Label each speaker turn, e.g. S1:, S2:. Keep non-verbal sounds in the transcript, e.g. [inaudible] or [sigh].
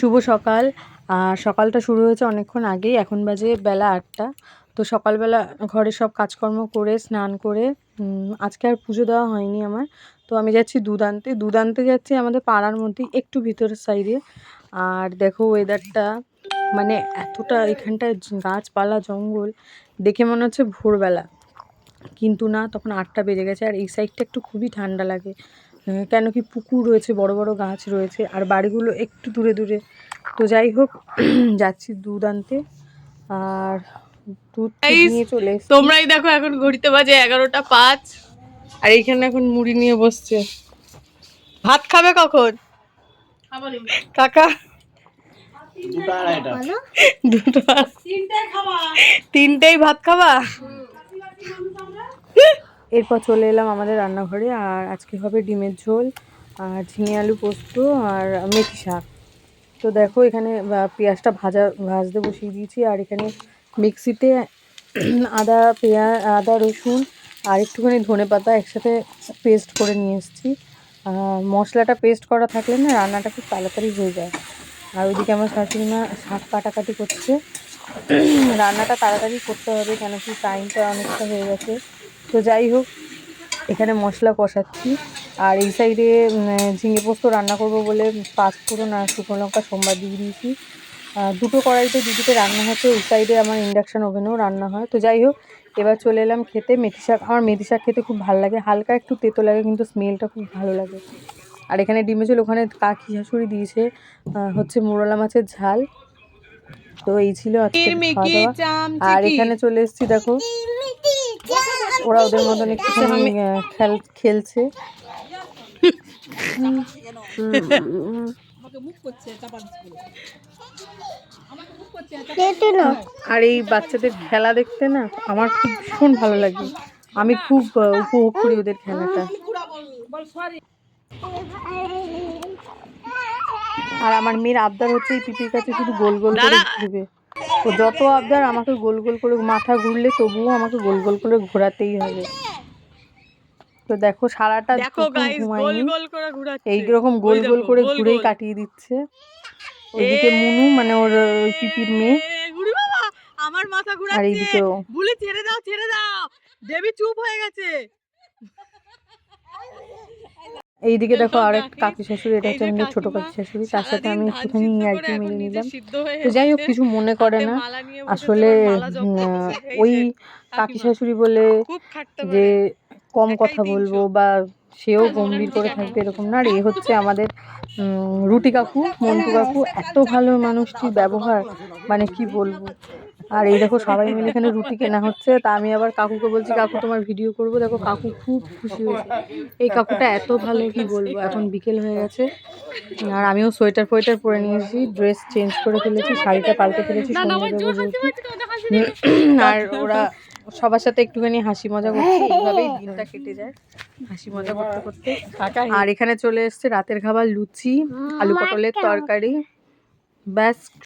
S1: শুভ সকাল। সকালটা শুরু হয়েছে অনেকক্ষণ আগেই। এখন বাজে বেলা আটটা। তো সকালবেলা ঘরে সব কাজকর্ম করে, স্নান করে আজকে আর পুজো দেওয়া হয়নি আমার। তো আমি যাচ্ছি দুদান্তে। দুদান্তে যাচ্ছি আমাদের পাড়ার মধ্যেই, একটু ভিতরের সাইডে আর দেখো ওয়েদারটা মানে এতটা এখানটায় গাছপালা, জঙ্গল, দেখে মনে হচ্ছে ভোরবেলা। কিন্তু না, তখন আটটা বেজে গেছে। আর এই সাইডটা একটু খুবই ঠান্ডা লাগে। কেন কি পুকুর রয়েছে বড় বড় গাছ রয়েছে আর বাড়িগুলো একটু দূরে দূরে। তো যাই হোক [clears throat] যাচ্ছি দুধ আনতে আর দুধ নিয়ে চলে
S2: তোমরাই দেখো এখন ঘড়িতে বাজে এগারোটা পাঁচ আর এইখানে এখন মুড়ি নিয়ে বসছে। ভাত খাবে কখন? কাকা? তিনটেই ভাত খাবা?
S1: এরপর চলে এলাম আমাদের রান্নাঘরে, আর আজকে হবে ডিমের ঝোল, আর ঝিঙে আলু পোস্ত, আর মেথি শাক। তো দেখো, এখানে পেঁয়াজটা ভাজা, ভাজতে বসিয়ে দিয়েছি, আর এখানে মিক্সিতে [clears throat] আদা পেঁয়াজ আদা রসুন, আর একটুখানি ধনে পাতা একসাথে পেস্ট করে নিয়ে এসেছি। মশলাটা পেস্ট করা থাকলে না রান্নাটা খুব তাড়াতাড়ি হয়ে যায়। আর ওইদিকে আমার শাশুড়ি মা শাক কাটাকাটি করছে। [clears throat] রান্নাটা তাড়াতাড়ি করতে হবে, কেন কি টাইমটা অনেকটা হয়ে গেছে। তো যাই হোক এখানে মশলা কষাচ্ছি। আর এই সাইডে ঝিঙে পোস্ত রান্না করব বলে পাঁচ ফোড়ন আর শুকনো লঙ্কা সোমবার দিয়ে দিয়েছি। দুটো কড়াইতে দুদিকে রান্না হচ্ছে ওই সাইডে আমার ইন্ডাকশান ওভেনেও রান্না হয়। তো যাই হোক এবার চলে এলাম খেতে। মেথি শাক আমার মেথি শাক খেতে খুব ভালো লাগে। হালকা একটু তেতো লাগে কিন্তু স্মেলটা খুব ভালো লাগে। আর এখানে ডিমে ঝোল ওখানে কাকি শাশুড়ি দিয়েছে হচ্ছে মোরলা মাছের ঝাল। তো এই ছিল আজকে খাওয়া দাওয়া। আর এখানে চলে এসেছি দেখো। ওরা ওদের মতন একটুখানি আহ, খেল খেলছে। আর এই বাচ্চাদের খেলা দেখতে না আমার খুব ভীষণ ভালো লাগে। আমি খুব উপভোগ করি ওদের খেলাটা। আর আমার মেয়ের আবদার হচ্ছে এই পিপির কাছে শুধু গোল গোল করে ঘুরবে ও যত আবদার আমাকে গোল গোল করে মাথা ঘুরলে তবুও আমাকে গোল গোল করে ঘোরাতেই হবে। তো দেখো সারাটা দুপুর
S2: গাইস গোল গোল করে
S1: এইরকম গোল গোল করে ঘুরেই কাটিয়ে দিচ্ছে। ওইদিকে মুনু মানে ওর ওই পিপির মেয়ে।
S2: বাবা আমার মাথা
S1: আর
S2: ঘুরাচ্ছে।
S1: এইদিকেও।
S2: বলে ছেড়ে দাও ছেড়ে দাও। দেবী চুপ হয়ে গেছে।
S1: এইদিকে দেখো
S2: দেখো
S1: আর এক
S2: কাকি,
S1: শাশুড়ি এটা হচ্ছে আমাদের ছোট কাকি শাশুড়ি তার সাথে আমি একটুখানি আর কি
S2: নিজে
S1: নিলাম। তো যাই হোক কিছু মনে করে না।
S2: মালা
S1: আসলে
S2: মালা
S1: ওই কাকি শাশুড়ি বলে যে কম কথা বলব বা সেও
S2: হ্যাঁ,
S1: গম্ভীর করে থাকবে এরকম না। আর এ হচ্ছে আমাদের রুটি কাকু মন্টু কাকু এত ভালো মানুষটির ব্যবহার। মানে কি বলব? আর এই দেখো সবাই মিলে এখানে রুটি কেনা হচ্ছে। তা আমি আবার কাকুকে বলছি কাকু তোমার ভিডিও করব। দেখো কাকু খুব খুশি হয়েছে। এই কাকুটা এত ভালো কি বলব? এখন বিকেল হয়ে গেছে। আর আমিও সোয়েটার ফোয়েটার পরে নিয়েছি ড্রেস চেঞ্জ করে ফেলেছি শাড়িটা পাল্টে ফেলেছি। আর ওরা সবার সাথে একটুখানি হাসি মজা করছে এইভাবেই দিনটা কেটে যায় হাসি মজা করতে করতে। আর এখানে চলে এসছে রাতের খাবার লুচি আলু পটলের তরকারি। ব্যাস